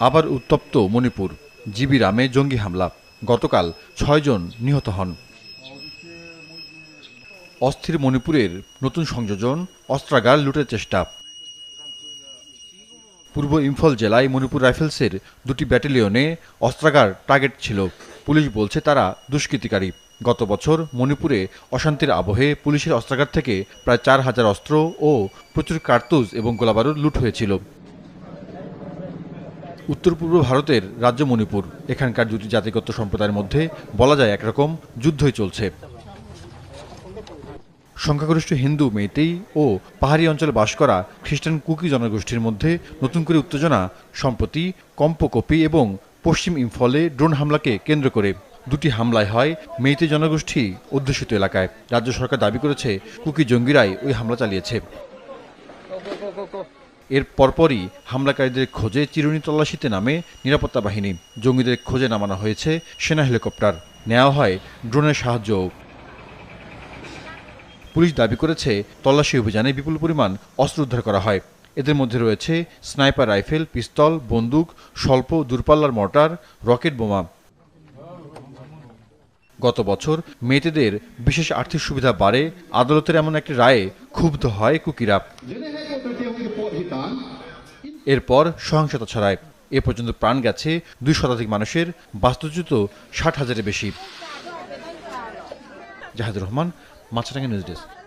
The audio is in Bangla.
আবার উত্তপ্ত মণিপুর। জিবিরামে জঙ্গি হামলা। গতকাল ছয়জন নিহত হন। অস্থির মণিপুরের নতুন সংযোজন, অস্ত্রাগার লুটের চেষ্টা। পূর্ব ইম্ফল জেলায় মণিপুর রাইফেলসের দুটি ব্যাটালিয়নে অস্ত্রাগার টার্গেট ছিল। পুলিশ বলছে তারা দুষ্কৃতিকারী। গত বছর মণিপুরে অশান্তির আবহে পুলিশের অস্ত্রাগার থেকে প্রায় চার হাজার অস্ত্র ও প্রচুর কার্তুজ এবং গোলাবারুদ লুট হয়েছিল। উত্তর পূর্ব ভারতের রাজ্য মণিপুর। এখানকার দুটি জাতিগত সম্প্রদায়ের মধ্যে বলা যায় একরকম যুদ্ধই চলছে। সংখ্যাগরিষ্ঠ হিন্দু মেইতেই ও পাহাড়ি অঞ্চলে বাস করা খ্রিস্টান কুকি জনগোষ্ঠীর মধ্যে নতুন করে উত্তেজনা, সম্প্রতি কম্পকপি এবং পশ্চিম ইম্ফলে ড্রোন হামলাকে কেন্দ্র করে দুটি হামলায় হয় মেইতে জনগোষ্ঠী অধ্যুষিত এলাকায়। রাজ্য সরকার দাবি করেছে, কুকি জঙ্গিরাই ওই হামলা চালিয়েছে। এর পরপরই হামলাকারীদের খোঁজে চিরুনি তল্লাশিতে নামে নিরাপত্তা বাহিনী। জঙ্গিদের খোঁজে নামানো হয়েছে সেনা হেলিকপ্টার। নেওয়া হয় ড্রোনের সাহায্যও। পুলিশ দাবি করেছে, তল্লাশি অভিযানে বিপুল পরিমাণ অস্ত্র উদ্ধার করা হয়। এদের মধ্যে রয়েছে স্নাইপার রাইফেল, পিস্তল, বন্দুক, স্বল্প দূরপাল্লার মর্টার, রকেট বোমা। গত বছর মেয়েদের বিশেষ আর্থিক সুবিধা বাড়ে, আদালতের এমন একটি রায়ে ক্ষুব্ধ হয় কুকিরা। এরপর সহিংসতা ছড়ায়। এ পর্যন্ত প্রাণ গেছে দুই শতাধিক মানুষের, বাস্তুচ্যুত ষাট হাজারের বেশি। Jahadur Rahman Maasranga news desk.